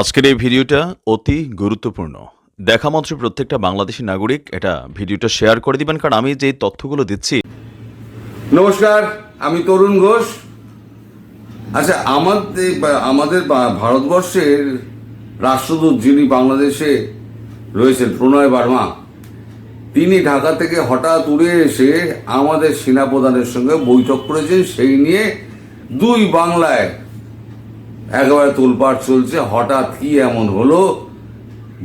আজকের এই ভিডিওটা অতি গুরুত্বপূর্ণ। দেখা মাত্র প্রত্যেকটা বাংলাদেশি নাগরিক এটা ভিডিওটা শেয়ার করে দিবেন, কারণ আমি যে তথ্যগুলো দিচ্ছি। নমস্কার, আমি তরুণ ঘোষ। আচ্ছা আমাদের আমাদের ভারতবর্ষের রাষ্ট্রদূত যিনি বাংলাদেশে রয়েছেন, প্রণয় বার্মা, তিনি ঢাকা থেকে হঠাৎ উড়ে এসে আমাদের সেনাপ্রধানের সঙ্গে বৈঠক করেছেন, সেই নিয়ে দুই বাংলায় একেবারে তোলপাট চলছে, হঠাৎ কি এমন হলো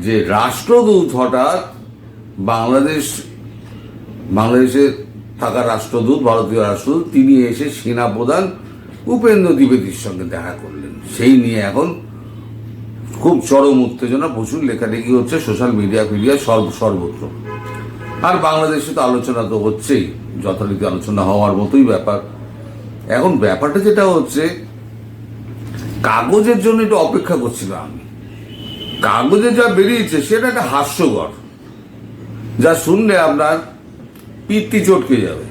যে রাষ্ট্রদূত হঠাৎ বাংলাদেশ বাংলাদেশে থাকা রাষ্ট্রদূত, ভারতীয় রাষ্ট্রদূত, তিনি এসে সেনাপ্রধান উপেন্দ্র দ্বিবেদীর সঙ্গে দেখা করলেন। সেই নিয়ে এখন খুব চরম উত্তেজনা, প্রচুর লেখালেখি হচ্ছে, সোশ্যাল মিডিয়া ফিডিয়া সর্ব, সর্বত্র। আর বাংলাদেশে তো আলোচনা তো হচ্ছেই, যথারীতি আলোচনা হওয়ার মতোই ব্যাপার। এখন ব্যাপারটা যেটা হচ্ছে কাগজের জন্য একটু অপেক্ষা করছিলাম আমি। কাগজে যা বেরিয়েছে সেটা একটা হাস্যকর। যা শুনলে আপনার পিত্তি চটকে যাবে।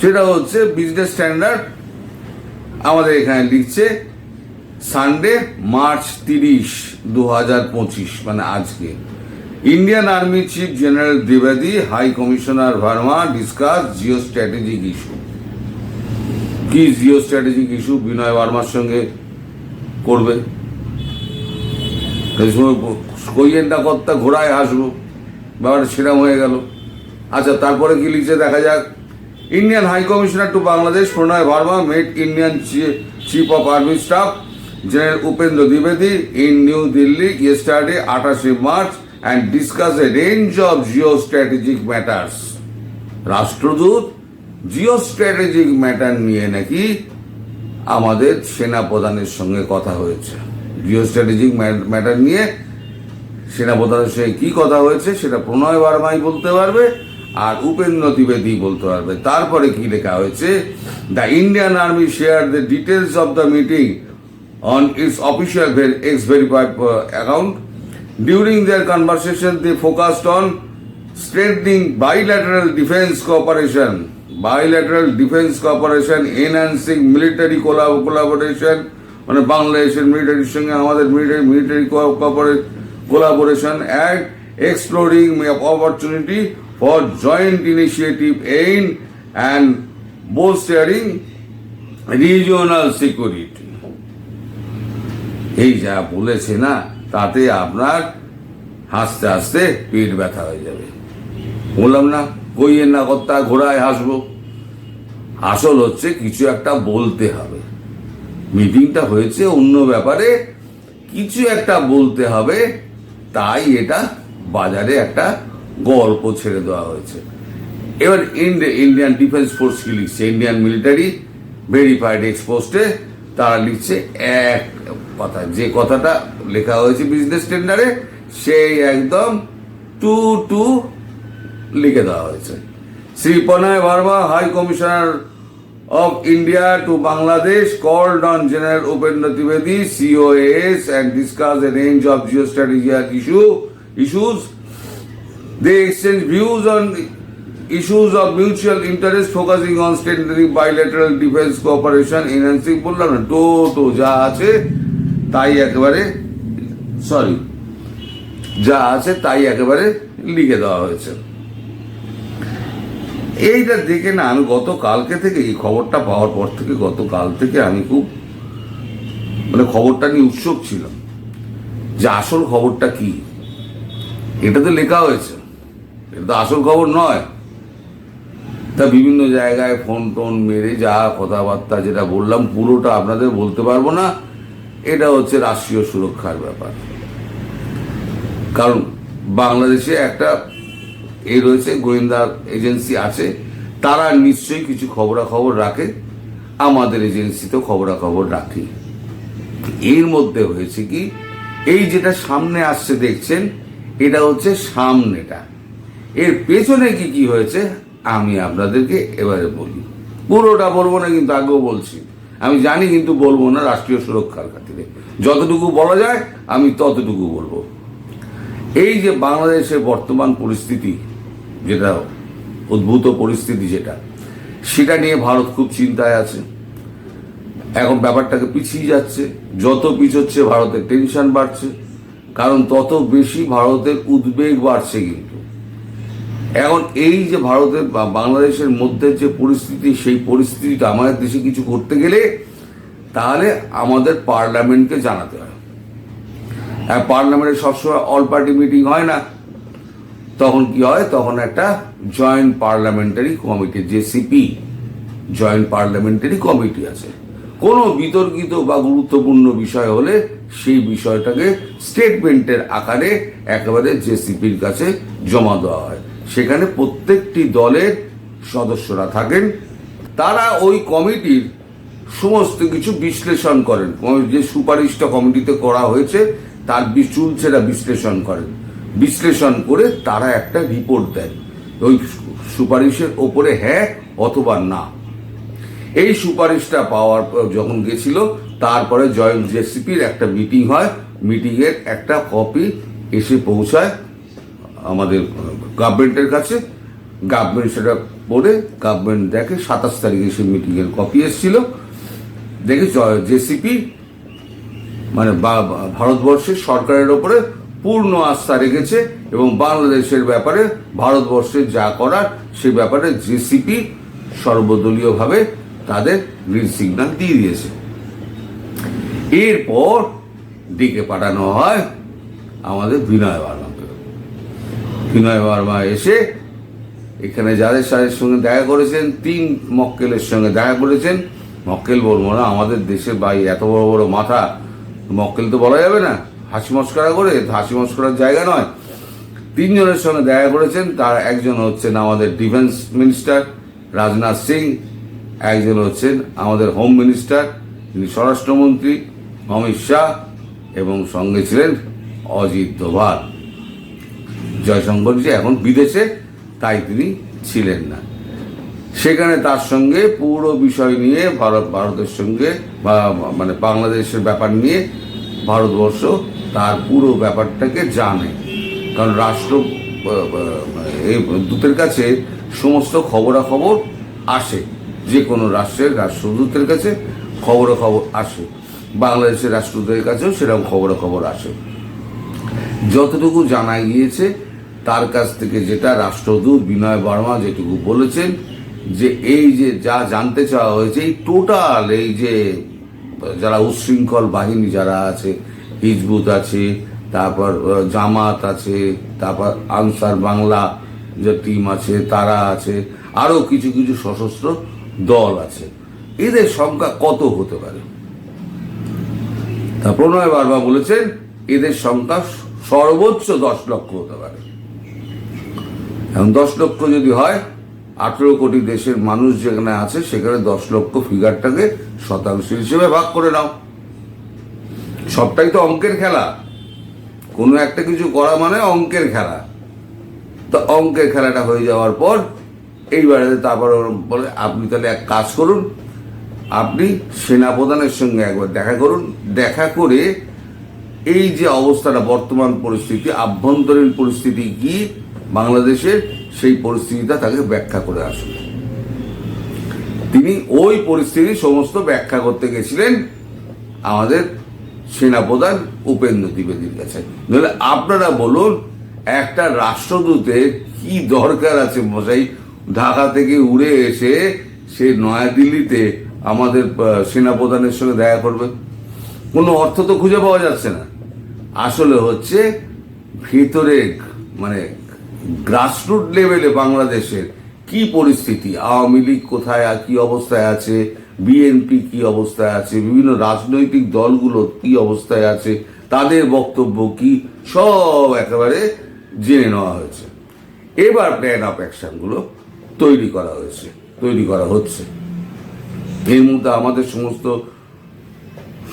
সেটা হচ্ছে বিজনেস স্ট্যান্ডার্ড আমাদের এখানে লিখছে সানডে মার্চ তিরিশ দু হাজার পঁচিশ মানে আজকে। Indian army chief general দ্বিবেদী high commissioner Varma discuss geo strategic issue কি জিও স্ট্র্যাটেজিক ইস্যু বিনয় ভার্মার সঙ্গে করবে। না কর্তা ঘোড়ায় আসব ব্যাপারটা সেরকম হয়ে গেল। আচ্ছা তারপরে কি লিখছে দেখা যাক। Indian high commissioner to Bangladesh, Pranay Varma, met Indian chief of army staff, general Upendra দ্বিবেদী, in New Delhi, yesterday, আঠাশে March, and discuss a range of geo strategic matters. রাষ্ট্রদূত জিও স্ট্র্যাটেজিক ম্যাটার নিয়ে নাকি আমাদের সেনা প্রধানের সঙ্গে কথা হয়েছে। জিও স্ট্র্যাটেজিক ম্যাটার নিয়ে সেনাপ্রধানের সঙ্গে কি কথা হয়েছে সেটা প্রণয় বার্মাই বলতে পারবে আর উপেন্দ্র দ্বিবেদী বলতে পারবে। তারপরে কি লেখা হয়েছে? The Indian army share the details of the meeting on its official X verified account during their conversation they focused on strengthening bilateral defence cooperation, bilateral defence cooperation, enhancing military collaboration, মানে বাংলাদেশের মিলিটারির সঙ্গে আমাদের military military collaboration and exploring opportunity for joint initiative এইন and বোস্টারিং regional security এই যা বলেছে না তাতে আপনার হাসতে হাসতে পেট ব্যথা হয়ে যাবে। বললাম না কইয়ের না কর্তা ঘোড়ায় হাসবো। আসল হচ্ছে কিছু একটা বলতে হবে। মিটিংটা হয়েছে অন্য ব্যাপারে। কিছু একটা বলতে হবে, তাই এটা বাজারে একটা গল্প ছেড়ে দেওয়া হয়েছে। এবার ইন্ডিয়ান ডিফেন্স ফোর্স কি লিখছে? ইন্ডিয়ান মিলিটারি ভেরিফাইড এক্সপোস্টে তারা লিখছে এক কথা। যে কথাটা লেখা হয়েছে বিজনেস টেন্ডারে, সেই একদম টু টু লিখে দেওয়া হয়েছে। Shri Pranay Varma, high commissioner of India to Bangladesh called on general Upendra Trivedi COS and discuss a range of geo strategic issue issues they exchange views on issues of mutual interest focusing on strengthening bilateral defence cooperation enhancing বললাম না তো তো যা আছে তাই একেবারে sorry যা আছে তাই একেবারে লিখে দেওয়া হয়েছে এইটা দেখে না আমি গত কালকে থেকে এই খবরটা পাওয়ার পর থেকে গতকাল থেকে আমি খুব মানে খবরটা নিয়ে উৎসুক ছিলাম। যে আসল খবরটা কি? এটা তো লেখা হয়েছে। এটা তো আসল খবর নয়। তা বিভিন্ন জায়গায় ফোন টোন মেরে যা কথাবার্তা যেটা বললাম, পুরোটা আপনাদের বলতে পারব না। এটা হচ্ছে রাষ্ট্রীয় সুরক্ষার ব্যাপার। কারণ বাংলাদেশে একটা এই রয়েছে, গোয়েন্দা এজেন্সি আছে। তারা নিশ্চয়ই কিছু খবরাখবর রাখে। আমাদের এজেন্সিতেও খবরাখবর রাখি। এর মধ্যে হয়েছে কি, এই যেটা সামনে আসছে দেখছেন, এটা হচ্ছে সামনেটা। এর পেছনে কি কি হয়েছে, আমি আপনাদেরকে এবারে বলি। পুরোটা বলব না, কিন্তু আগেও বলছি। আমি জানি, কিন্তু বলব না রাষ্ট্রীয় সুরক্ষার খাতিরে। যতটুকু বলা যায়, আমি ততটুকু বলব। এই যে বাংলাদেশের বর্তমান পরিস্থিতি যেটা উদ্ভূত পরিস্থিতি যেটা, সেটা নিয়ে ভারত খুব চিন্তায় আছে। এখন ব্যাপারটাকে পিছিয়ে যাচ্ছে। যত পিছোচ্ছে, ভারতের টেনশন বাড়ছে। কারণ তত বেশি ভারতের উদ্বেগ বাড়ছে কিন্তু। এখন এই যে ভারতের বা বাংলাদেশের মধ্যে যে পরিস্থিতি, সেই পরিস্থিতিটা আমাদের দেশে কিছু করতে গেলে তাহলে আমাদের পার্লামেন্টকে জানাতে হয়। হ্যাঁ পার্লামেন্টে সবসময় অল পার্টি মিটিং হয় না। তখন কি হয়? তখন একটা joint parliamentary committee JCP joint parliamentary committee আছে। কোনো বিতর্কিত বা গুরুত্বপূর্ণ বিষয় হলে সেই বিষয়টাকে স্টেটমেন্টের আকারে একেবারে জেসিপির কাছে জমা দেওয়া হয়। সেখানে প্রত্যেকটি দলের সদস্যরা থাকেন। তারা ওই কমিটির সমস্ত কিছু বিশ্লেষণ করেন। যে সুপারিশটা কমিটিতে করা হয়েছে, তার চুলচেরা বিশ্লেষণ করেন। বিশ্লেষণ করে তারা একটা রিপোর্ট দেন ওই সুপারিশের ওপরে হ্যাঁ অথবা না। এই সুপারিশটা পাওয়ার যখন গেছিল, তারপরে জয়েন্ট জেসিপির একটা মিটিং হয়। মিটিংয়ের একটা কপি এসে পৌঁছায় আমাদের গভর্নমেন্টের কাছে। গভর্নমেন্ট সেটা পড়ে গভর্নমেন্ট দেখে সাতাশ তারিখে সে মিটিংয়ের কপি এসেছিল। দেখে জেসিপি মানে ভারতবর্ষের সরকারের ওপরে পূর্ণ আস্থা রেখেছে এবং বাংলাদেশের ব্যাপারে ভারতবর্ষের যা করার, সে ব্যাপারে জেসিপি সর্বদলীয়ভাবে তাদের গ্রিন সিগন্যাল দিয়ে দিয়েছে। এরপর ডেকে পাঠানো হয় আমাদের বিনয় বার্মাকে। বিনয় বার্মা এসে এখানে যাদের সাথে সঙ্গে দেখা করেছেন, তিন মক্কেলের সঙ্গে দেখা করেছেন, মক্কেল বলব না আমাদের দেশের ভাই, এত বড় বড় মাথা, মক্কেল তো বলা যাবে না। হাসি মস্করা করে, হাসি মস্করার জায়গা নয়। তিনজনের সঙ্গে দেখা করেছেন, তার একজন হচ্ছেন আমাদের ডিফেন্স মিনিস্টার রাজনাথ সিং, একজন হচ্ছেন আমাদের হোম মিনিস্টার তিনি স্বরাষ্ট্রমন্ত্রী, অমিত শাহ, এবং সঙ্গে ছিলেন অজিত দোভাল। জয়শঙ্করজি এখন বিদেশে, তাই তিনি ছিলেন না। সেখানে তার সঙ্গে পুরো বিষয় নিয়ে ভারত, ভারতের সঙ্গে বা মানে বাংলাদেশের ব্যাপার নিয়ে ভারতবর্ষ তার পুরো ব্যাপারটাকে জানে। কারণ রাষ্ট্র দূতের কাছে সমস্ত খবরাখবর আসে। যে কোনো রাষ্ট্রের রাষ্ট্রদূতের কাছে খবরাখবর আসে। বাংলাদেশের রাষ্ট্রদূতের কাছেও সেরকম খবরাখবর আসে। যতটুকু জানা গিয়েছে, তার কাছ থেকে যেটা রাষ্ট্রদূত বিনয় বর্মা যেটুকু বলেছেন, যে এই যে যা জানতে চাওয়া হয়েছে, এই টোটাল এই যে যারা উচ্ছৃঙ্খল বাহিনী যারা আছে হিজবুত আছে, তারপর জামাত আছে, তারপর আনসার বাংলা যে টিম আছে, তারা আছে আরও কিছু কিছু সশস্ত্র দল আছে। এদের সংখ্যা কত হতে পারে? তা প্রণয় বার্মা বলেছেন, এদের সংখ্যা সর্বোচ্চ দশ লক্ষ হতে পারে। এখন দশ লক্ষ যদি হয়, আঠেরো কোটি দেশের মানুষ যেখানে আছে, সেখানে দশ লক্ষ ফিগারটাকে শতাংশ হিসেবে ভাগ করে নাও। সবটাই তো অঙ্কের খেলা। কোনো একটা কিছু করা মানে অঙ্কের খেলা। তো অঙ্কের খেলাটা হয়ে যাওয়ার পর এইবারে তারপর বলে, আপনি তাহলে এক কাজ করুন, আপনি সেনাপ্রধানের সঙ্গে একবার দেখা করুন। দেখা করে এই যে অবস্থাটা, বর্তমান পরিস্থিতি, আভ্যন্তরীণ পরিস্থিতি কি বাংলাদেশের, সেই পরিস্থিতিটা তাকে ব্যাখ্যা করে আসুন। তিনি ওই পরিস্থিতি সমস্ত ব্যাখ্যা করতে গেছিলেন। আমাদের সেনাপ্রধান উপেন্দ্র দ্বিবেদীর কাছে। নাহলে আপনারা বলুন, একটা রাষ্ট্রদূতের কি দরকার আছে মশাই? ঢাকা থেকে উড়ে এসে সে নয়াদিল্লিতে আমাদের সেনাপ্রধানের সঙ্গে দেখা করবে। কোনো অর্থ তো খুঁজে পাওয়া যাচ্ছে না। আসলে হচ্ছে ভিতরে মানে গ্রাসরুট লেভেলে বাংলাদেশের কি পরিস্থিতি? আওয়ামী লীগ কোথায় কি অবস্থায় আছে? বিএনপি কি অবস্থায় আছে, বিভিন্ন রাজনৈতিক দলগুলো কি অবস্থায় আছে, তাদের বক্তব্য কি, সব একেবারে জেনে নেওয়া হয়েছে। এবার প্ল্যান অফ অ্যাকশনগুলো তৈরি করা হয়েছে, তৈরি করা হচ্ছে। এর মধ্যে আমাদের সমস্ত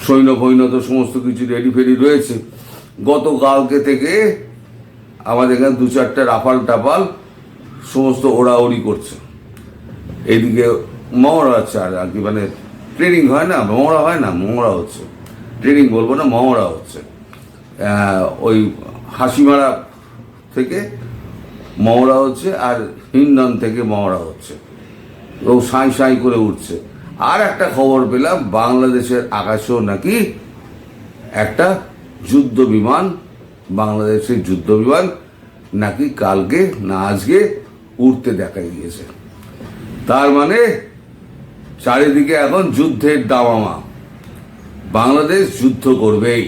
সৈন্য ফৈন্য তো সমস্ত কিছু রেডি ফেডি রয়েছে। গতকালকে থেকে আমাদের এখানে দু চারটে রাফাল টাপাল সমস্ত ওড়াউড়ি করছে। এইদিকে মহড়া হচ্ছে আর আর কি মানে ট্রেনিং হয় না, মহড়া হয় না, মহড়া হচ্ছে। ট্রেনিং বলব না, মহড়া হচ্ছে। ওই হাসিমারা থেকে মহড়া হচ্ছে আর হিন্দন থেকে মহড়া হচ্ছে। ও সাঁই সাঁই করে উঠছে। আর একটা খবর পেলাম, বাংলাদেশের আকাশেও নাকি একটা যুদ্ধ বিমান, বাংলাদেশের যুদ্ধ বিমান নাকি কালকে না আজকে উঠতে দেখা গিয়েছে। তার মানে চারিদিকে এখন যুদ্ধের দামামা। বাংলাদেশ যুদ্ধ করবেই।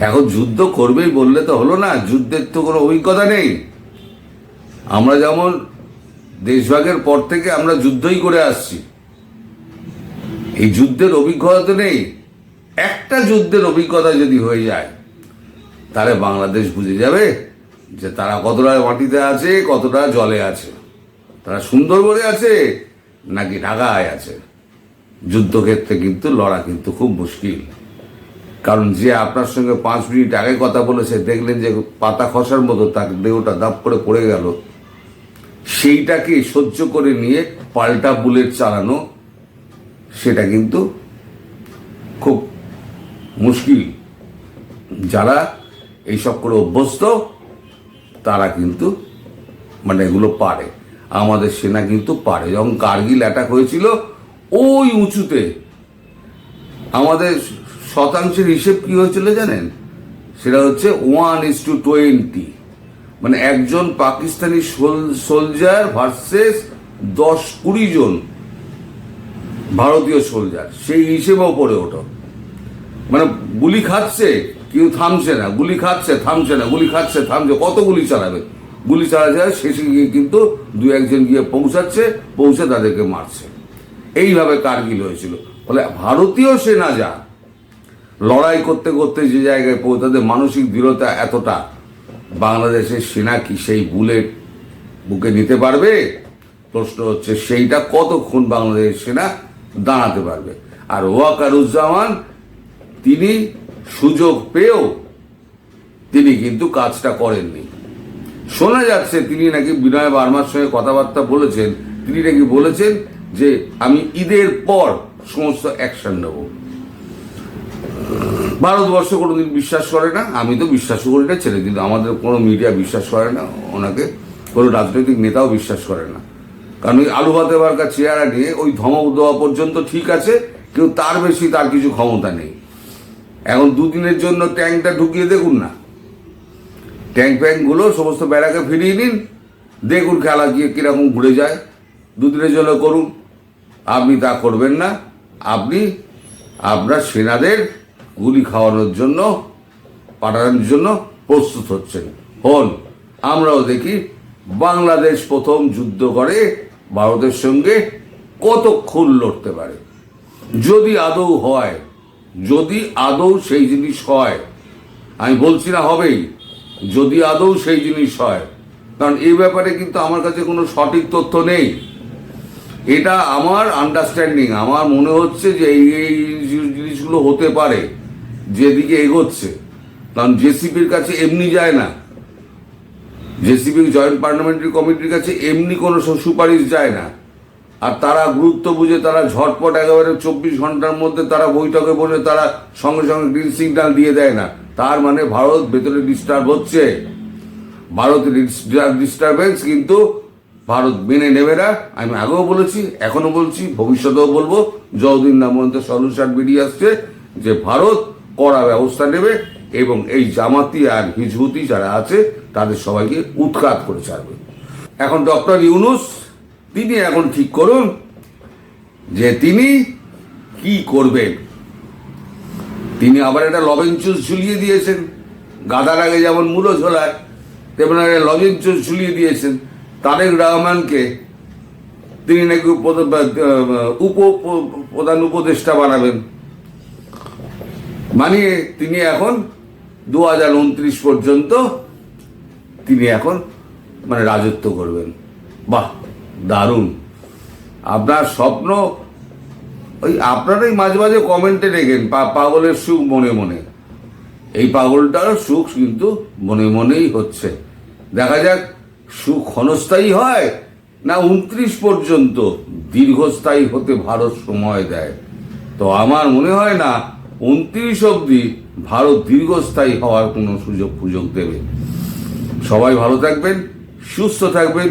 এখন যুদ্ধ করবেই বললে তো হলো না, যুদ্ধের তো কোনো অভিজ্ঞতা নেই। আমরা যেমন দেশভাগের পর থেকে আমরা যুদ্ধই করে আসছি। এই যুদ্ধের অভিজ্ঞতা তো নেই। একটা যুদ্ধের অভিজ্ঞতা যদি হয়ে যায়, তাহলে বাংলাদেশ বুঝে যাবে যে তারা কতটা মাটিতে আছে, কতটা জলে আছে। তারা সুন্দর সুন্দরবনে আছে নাকি ঢাকায় আছে। যুদ্ধক্ষেত্রে কিন্তু লড়া কিন্তু খুব মুশকিল। কারণ যে আপনার সঙ্গে পাঁচ মিনিট আগে কথা বলেছে, দেখলেন যে পাতা খসার মতো তার দেহটা দাপ করে পড়ে গেল। সেইটাকে সহ্য করে নিয়ে পাল্টা বুলেট চালানো, সেটা কিন্তু খুব মুশকিল। যারা এইসব করে অভ্যস্ত, তারা কিন্তু মানে এগুলো পারে। আমাদের সেনা কিন্তু পারে। যখন কার্গিল অ্যাটাক হয়েছিল, ওই উঁচুতে আমাদের শতাংশের হিসেব কি হয়েছিল জানেন? সেটা হচ্ছে ওয়ান ইস টু টোয়েন্টি মানে একজন পাকিস্তানি সোলজার ভার্সেস দশ কুড়ি জন ভারতীয় সোলজার সেই হিসেবেও পড়ে ওঠো। মানে গুলি খাচ্ছে, কেউ থামছে না, গুলি খাচ্ছে, থামছে না, গুলি খাচ্ছে, থামছে, কত গুলি চালাবে? গুলি চালা যায় শেষে গিয়ে কিন্তু দু একজন গিয়ে পৌঁছাচ্ছে, পৌঁছে তাদেরকে মারছে। এইভাবে কারগিল হয়েছিল। ফলে ভারতীয় সেনা যা, লড়াই করতে করতে যে জায়গায় তাদের মানসিক দৃঢ়তা এতটা, বাংলাদেশের সেনা কি সেই বুলেট বুকে নিতে পারবে? প্রশ্ন হচ্ছে, সেইটা কতক্ষণ বাংলাদেশের সেনা দাঁড়াতে পারবে? আর ওয়াকারুজ্জামান, তিনি সুযোগ পেয়েও তিনি কিন্তু কাজটা করেননি। শোনা যাচ্ছে তিনি নাকি বিনয় বার্মার সঙ্গে কথাবার্তা বলেছেন। তিনি নাকি বলেছেন যে আমি ঈদের পর সমস্ত অ্যাকশন নেব। ভারতবর্ষ কোনোদিন বিশ্বাস করে না। আমি তো বিশ্বাস করি না ছেড়ে, কিন্তু আমাদের কোনো মিডিয়া বিশ্বাস করে না। ওনাকে কোনো রাজনৈতিক নেতাও বিশ্বাস করে না। কারণ ওই আলু ভাতে বার্কা চেয়ারা নিয়ে ওই ধমক দেওয়া পর্যন্ত ঠিক আছে, কিন্তু তার বেশি তার কিছু ক্ষমতা নেই। এখন দুদিনের জন্য ট্যাঙ্কটা ঢুকিয়ে দেখুন না। ট্যাঙ্ক ফ্যাঙ্কগুলো সমস্ত বেড়াকে ফিরিয়ে নিন। দেখুন খেলা গিয়ে কীরকম ঘুরে যায়। দুদিনের জন্য করুন। আপনি তা করবেন না। আপনি আপনার সেনাদের গুলি খাওয়ানোর জন্য, পাঠানোর জন্য প্রস্তুত হচ্ছেন। হন, আমরাও দেখি বাংলাদেশ প্রথম যুদ্ধ করে ভারতের সঙ্গে কতক্ষণ লড়তে পারে। যদি আদৌ হয়, যদি আদৌ সেই জিনিস হয়, আমি বলছি না হবেই। যদি আদৌ সেই জিনিস হয়। কারণ এই ব্যাপারে কিন্তু আমার কাছে কোনো সঠিক তথ্য নেই। এটা আমার আন্ডারস্ট্যান্ডিং আমার মনে হচ্ছে যে এই এই জিনিসগুলো হতে পারে, যেদিকে এগোচ্ছে। কারণ জেসিপির কাছে এমনি যায় না। জেসিপি জয়েন্ট পার্লামেন্টারি কমিটির কাছে এমনি কোনো সুপারিশ যায় না। আর তারা গুরুত্ব বুঝে তারা ঝটপট একেবারে চব্বিশ ঘণ্টার মধ্যে তারা বৈঠকে বসে তারা সঙ্গে সঙ্গে গ্রিন সিগন্যাল দিয়ে দেয় না। তার মানে ভারত ভেতরে ডিস্টার্ব হচ্ছে। ভারতের ডিস্টারবেন্স কিন্তু ভারত মেনে নেবে না। আমি আগেও বলেছি এখনও বলছি, ভবিষ্যতেও বলব। যতদিন না পর্যন্ত সলিউশন বেরিয়ে আসছে, যে ভারত কড়া ব্যবস্থা নেবে এবং এই জামাতি আর হিজবুতি যারা আছে, তাদের সবাইকে উৎখাত করে ছাড়বে। এখন ডক্টর ইউনুস তিনি এখন ঠিক করুন যে তিনি কি করবেন। তিনি আবার একটা লবেন চুস ঝুলিয়ে দিয়েছেন। গাদার আগে যেমন মূলো ঝোলায়, তেমন একটা চুস ঝুলিয়ে দিয়েছেন। তারেক রহমানকে তিনি নাকি উপ- প্রধান উপদেষ্টা বানাবেন। মানিয়ে তিনি এখন দু হাজার উনত্রিশ পর্যন্ত তিনি এখন মানে রাজত্ব করবেন। বাহ! দারুণ। আপনার স্বপ্ন, ওই আপনারাই মাঝে মাঝে কমেন্টে রেখেন পাগলের সুখ মনে মনে। এই পাগলটার সুখ কিন্তু মনে মনেই হচ্ছে। দেখা যাক সুখ ক্ষণস্থায়ী হয় না উনত্রিশ পর্যন্ত দীর্ঘস্থায়ী হতে ভারত সময় দেয়। তো আমার মনে হয় না উনত্রিশ অবধি ভারত দীর্ঘস্থায়ী হওয়ার কোনো সুযোগ সুযোগ দেবে। সবাই ভালো থাকবেন, সুস্থ থাকবেন।